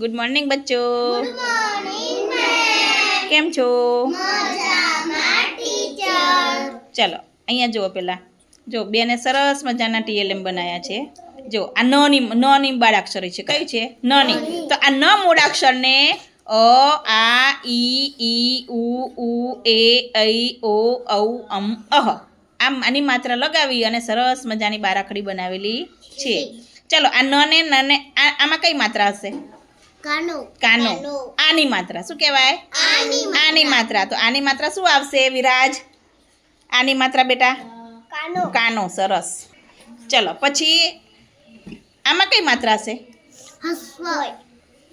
Good morning બચ્ચો. કેમ છો? ચલો અહીંયા જુઓ પેલા. જો બેને સરસ મજાના ટીએલએમ બનાવ્યા છે. જો આ નની નની બાળાક્ષરી છે. કયું છે? નની. તો આ ન મૂળાક્ષરને અ આ ઈ ઈ ઉ ઉ એ ઐ ઓ ઔ અમ અહ. આમ આની માત્રા લગાવી અને સરસ મજાની બારાખડી બનાવેલી છે. ચલો આ ન ને ન ને આમાં કઈ માત્રા હશે? કાનો. કાનો. આની માત્રા શું કહેવાય? આની માત્રા. તો આની માત્રા શું આવશે વિરાજ? આની માત્રા બેટા? કાનો. કાનો સરસ. ચલો પછી આમાં કઈ માત્રા છે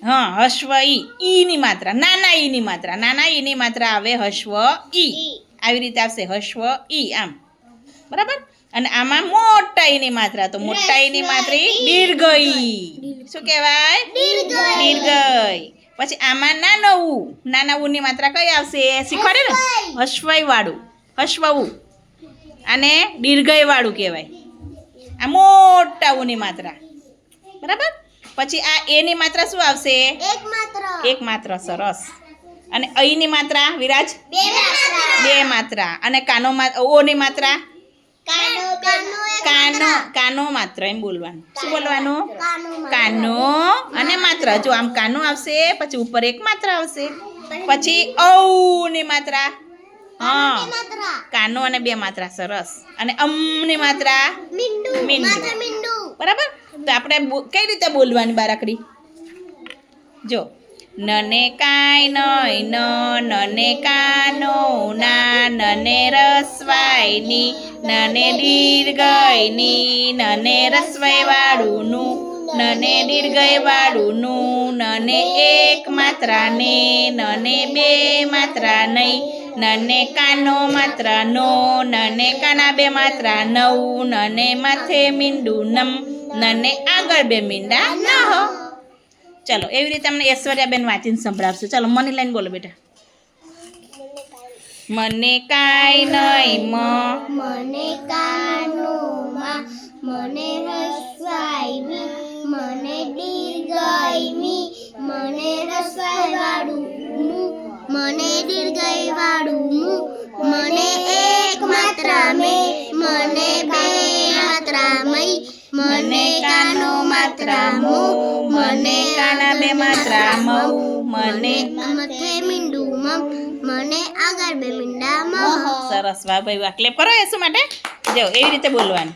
હા હશ્વ ઈ ઈની માત્રા નાના ઈની માત્રા. નાના ઈની માત્રા આવે હશ્વ ઈ. આવી રીતે આવશે હશ્વ ઈ આમ. બરાબર? અને આમાં મોટા ઈની માત્રા તો મોટા ઈની માત્રા દીર્ઘ ઈ શું કહેવાય? દીર્ઘ પછી આમાં નાનવું ઉ નાના ઉની માત્રા કઈ આવશે? શીખવાડે ને? હશ્વય વાળું હશ્વ અને દીર્ઘય વાળું કહેવાય. આ મોટા ઉની માત્રા. બરાબર? પછી આ એની માત્રા શું આવશે? એક માત્ર એક માત્ર સરસ. અને અહીંની માત્રા વિરાજ? બે માત્રા. અને કાનો ઓની માત્રા? કાનો કાનો કાનો માત્ર એમ બોલવાનું. શું બોલવાનું? કાનો અને માત્ર. જો આમ કાનો આવશે પછી ઉપર એક માત્ર આવશે. પછી ઔની માત્રા. હા. કાનો અને બે માત્રા. સરસ. અને અમની માત્રા. મીંડુ. બરાબર? તો આપણે કઈ રીતે બોલવાની બારાકડી? જો. નને કાંઈ નય, ન નને કાનો ના, નને રસવાયની, નને દીર્ઘયની, નને રસવાય વાળુંનું નને દીર્ઘય વાળુંનું નને એક માત્રા ને નને બે માત્રા નહીં નને કાનો માત્રા નો નને કાના બે માત્રા નવ, નને માથે મીંડું નમ, નને આગળ બે મીંડા ન ચલો એવી રીતે અમને ઐશ્વર્યાબેન વાંચીને સંભળાવશે. ચાલો મને લઈને બોલો બેટા. મને કાંઈ નહીં મ. મને કાનો માં મને હસવાયમી મને દીર્ઘયમી મને રસવાઈ વાળું મને દીર્ઘય વાળું મું, મને એક માત્ર મે મને બે માત્ર મય મને કાનો માત્ર મો મને કાના બે માત્રા મઉ મને મથે મીંડું મમ મને આગળ બે મીંડા મહ સરસ વાહ ભાઈ વાહ. ક્લેપ કરો એ શું માટે? જો એવી રીતે બોલવાનું.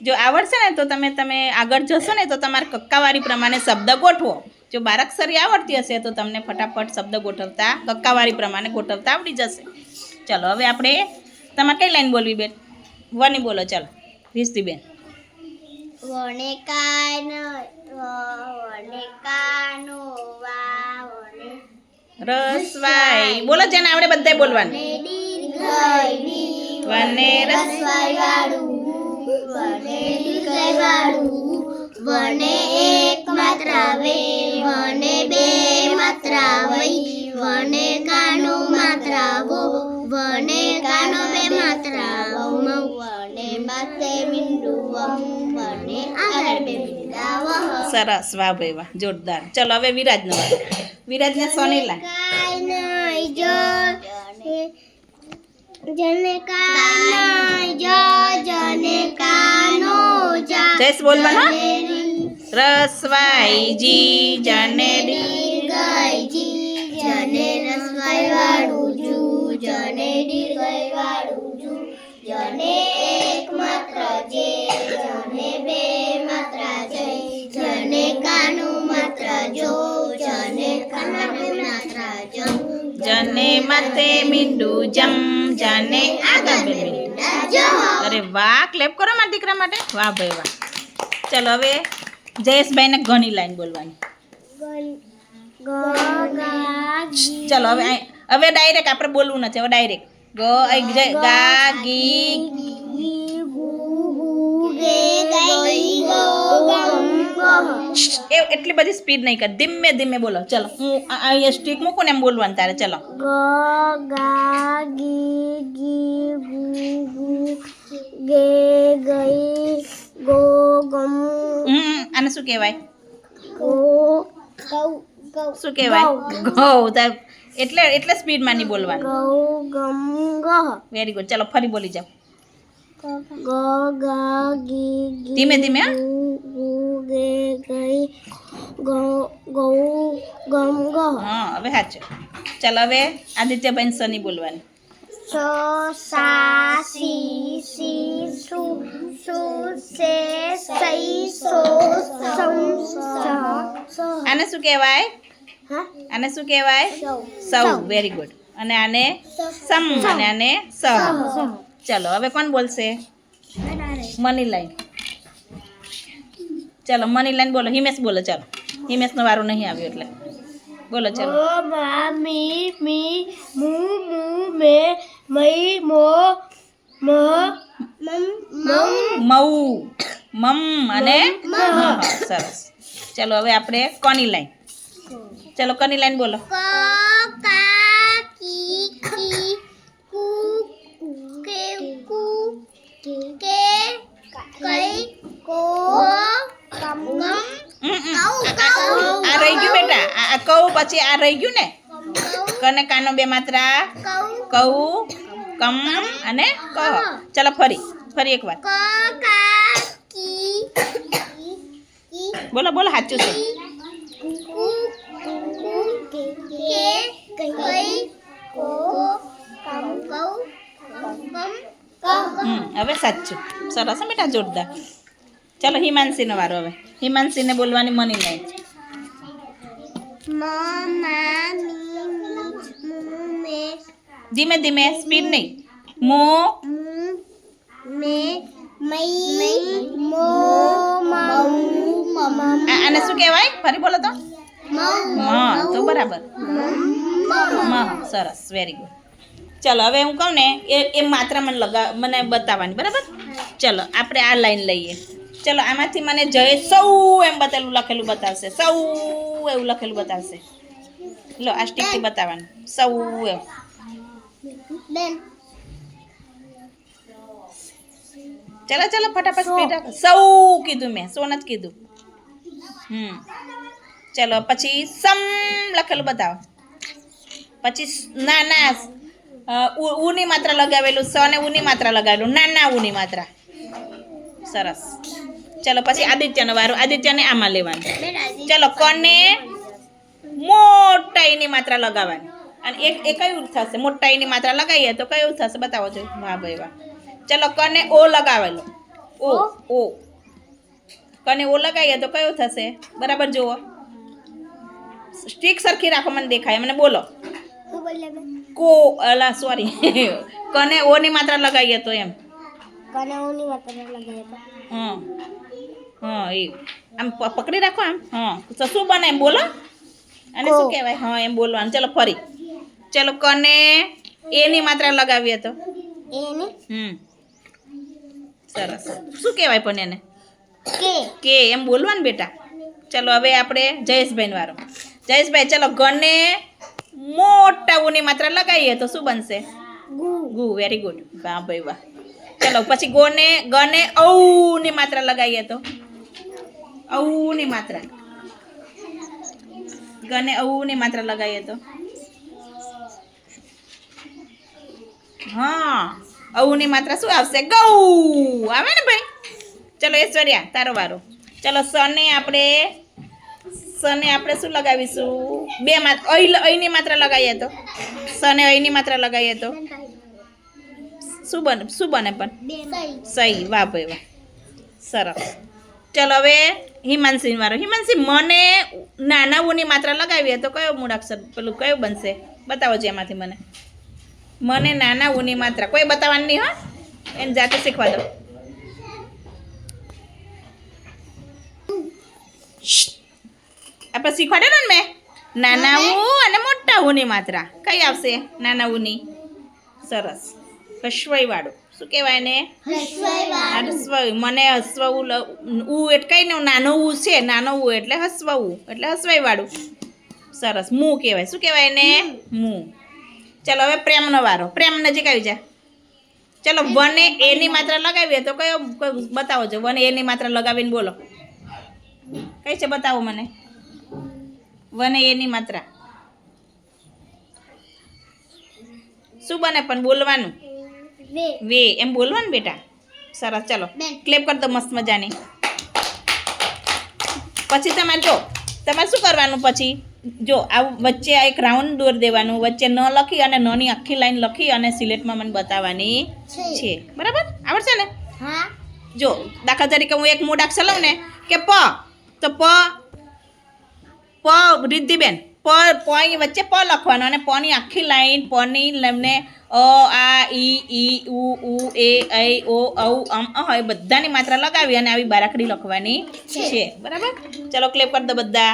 જો આવડશે ને તો તમે તમે આગળ જશો ને તો તમારે કક્કાવારી પ્રમાણે શબ્દ ગોઠવો. જો બારાક્ષરી આવડતી હશે તો તમને ફટાફટ શબ્દ ગોઠવતા કક્કાવારી પ્રમાણે ગોઠવતા આવડી જશે. ચલો હવે આપણે તમારે કઈ લાઈન બોલવી બેન? વની બોલો ચલો. રીસતીબેન વને કાનો વને કાનો વા વને રસવાઈ બોલો જેને આવડે બધાય બોલવાનું. વને રસ રસવાઈ વાળું. વને દીર્ઘય. વાળું વને એક માત્ર વે વને બે માત્ર વઈ વને કાનો સરસ વાહ ભાઈ વાહ જોરદાર. ચલો હવે વિરાજનો વારો. વિરાજને સોનીલા કાય નઈ જો જી કાય જો. જને માથે મીંડું જમ જાને આગળ અરે વાહ ક્લેપ કરો મારા દીકરા માટે વાહ ભાઈ વાહ ચલો હવે જયેશભાઈને ઘણી લાઈન બોલવાની ચલો હવે હવે ડાયરેક્ટ આપણે બોલવું નથી હવે ડાયરેક્ટ ગ ગુ જય ગા ગી એ એટલી બધી સ્પીડ નહીં કર. ધીમે ધીમે બોલો. ચલો. હું અહીંયા સ્ટીક મૂકું ને એમ બોલવાનું તારે. ચલો. હમ આને શું કહેવાય? ગૌ ગૌ શું કહેવાય? ગૌ. તાર- એટલે એટલે સ્પીડમાં નહીં બોલવાનું. ગૌ ગમ ગ વેરી ગુડ ચાલો ફરી બોલી જાઓ. ગ ગ ગી ગી ધીમે ધીમે હા? હવે સાચું. ચાલો હવે આદિત્યબેન સની બોલવાની. સ સા સી સી સુ સુ સે સઈ સો સમ આને શું કહેવાય? આને શું કહેવાય? સૌ. સૌ. વેરી ગુડ અને આને સમ અને આને સહ ચાલો હવે કોણ બોલશે? મની લાઈન ચાલો મની લાઈન બોલો. હિમેશ બોલો ચાલો. હિમેશનો વારો નહીં આવ્યો એટલે. બોલો ચાલો. મ મી મી મુ મુ મે મઈ મો મ મઉ મમ અને મહ. સરસ. ચાલો હવે આપણે કોની લાઈન ચાલો કોની લાઈન બોલો ક કા કી કી કુ કે કુ કે કઈ કો કમ કમ હમ, હમ. આ આ રહી ગયું બેટા આ આ કહું પછી આ રહી ગયું ને? કને કાનો બે માત્રા કઉ કમ અને કહ ચાલો ફરી ફરી એકવાર. ક કા કી કી બોલો બોલો સાચું છે. કુ કુ કે કો હવે સાચું. સરસ બેટા જોરદાર. ચાલો હિમાંશીનો વારો હવે. હિમાંશીને બોલવાની મની નહીં. ધીમે ધીમે સ્પીડ નહીં. મો મુ મે મઈ મો આને શું કહેવાય? ફરી બોલો તો. મ તો બરાબર. મ સરસ વેરી ગુડ ચલો હવે હું કહું ને એ એ માત્રા મને લગા મને બતાવવાની બરાબર? ચલો આપણે આ લાઈન લઈએ. ચલો આમાંથી મને જય સૌ એમ બતાવેલું લખેલું બતાવશે. સૌ. એવું લખેલું બતાવશે. લો આ સ્ટીકથી બતાવવાનું. સૌ એવું ચલો ચલો ફટાફટ સ્પીડ રાખો. સૌ કીધું મેં સો નથી કીધું. હમ. ચલો પછી સમ લખેલું બતાવો. પછી ના ના ઉ- ઉની માત્રા લગાવેલું સ ને ઉની માત્રા લગાવેલું. ના ના ઉની માત્રા. સરસ. ચલો પછી આદિત્યનો વારો. આદિત્યને આમાં લેવાનું. ચાલો કોને? મોટા એની માત્રા લગાવવાની. અને એક એ કયું થશે? મોટા એની માત્રા લગાવીએ તો કયું થશે? બતાવો છો વાહ ભાઈ વાહ. ચલો કને ઓ લગાવેલો? ઓ ઓ? કને ઓ લગાવીએ તો કયું થશે? બરાબર જુઓ. સ્ટીક સરખી રાખો મને દેખાય. મને બોલો. કો અલા સોરી કને ઓની માત્રા લગાવીએ તો એમ? કને ઓની માત્રા લગાવીએ તો? હા હા એ. આમ પકડી રાખો આમ. હા. શું બને એમ બોલો. અને શું કહેવાય? હા એમ બોલવાનું. ચલો ફરી. ચલો કને એની માત્રા લગાવીએ તો એની? હમ. સરસ. શું કહેવાય પણ એને? કે. કે. એમ બોલવાનું બેટા. ચલો હવે આપણે જયેશભાઈ વારો જયેશભાઈ ચલો ગને મોટા ઉની માત્રા લગાવીએ તો શું બનશે? ગુ. ગુ. વેરી ગુડ વાહ ભાઈ વાહ. ચલો પછી ગોને ગને ઔની માત્રા લગાવીએ તો ઔની માત્રા. ગને ઔની માત્રા લગાવીએ તો. હા ઔની માત્રા શું આવશે? ગૌ! આવે ને ભાઈ? ચલો ઐશ્વર્યા તારો વારો. ચલો સને આપણે સને આપણે શું લગાવીશું? બે માત્ર અહીં અહીંની માત્રા લગાવીએ તો. સને અહીંની માત્રા લગાવીએ તો. શું બને શું બને પણ? સહી વાહ ભાઈ વાહ. સરસ. ચલો હવે હિમાંશી વાળો હિમાંશી, મને નાના ઉની માત્રા લગાવીએ તો કયો મૂળાક્ષર પેલું કયો બનશે? બતાવો છે એમાંથી મને. મને નાના ઉની માત્રા. કોઈ બતાવવાની નહીં, હા? એને જાતે શીખવા દો. આપણે શીખવાડે ને મેં? નાના ઉ અને મોટા ઉની માત્રા. કઈ આવશે? નાના ઉની સરસ. વાળું શું કહેવાય ને હસવાયું મને હસ્વ ઉ એટલે ને નાનો ઉ છે નાનો ઉ એટલે હસવાવું એટલે હસવાઈ વાળું સરસ. મું કહેવાય. શું કહેવાય ને મું. ચલો હવે પ્રેમનો વારો. પ્રેમ નજીક આવી જા. ચલો વને એની માત્રા લગાવીએ તો કયો કયો બતાવો છો? વને એની માત્રા લગાવીને બોલો. કઈ છે બતાવો મને? વને એની માત્રા. શું બને પણ બોલવાનું? વે. વે. એમ બોલવાનું બેટા? સરસ ચાલો. ક્લેપ કર દો મસ્ત મજાની. પછી તમારે જો તમારે શું કરવાનું પછી? જો આ વચ્ચે આ એક રાઉન્ડ દોર દેવાનું વચ્ચે ન લખી અને નની આખી લાઈન લખી અને સિલેટમાં મને બતાવવાની છે. બરાબર? આવડશે ને? હા. જો દાખલા તરીકે હું એક મૂળ અક્ષર લઉં ને કે પ. તો પ પ રિદ્ધિબેન પ પ વચ્ચે પ લખવાનો અને પ ની આખી લાઈન પની ની લઈને અ આ ઈ ઈ ઉ ઉ એ ઐ ઓ ઔ અમ અહ એ બધાની માત્રા લગાવી અને આવી બારાકડી લખવાની છે. બરાબર? ચલો ક્લેપ કરી દો બધા.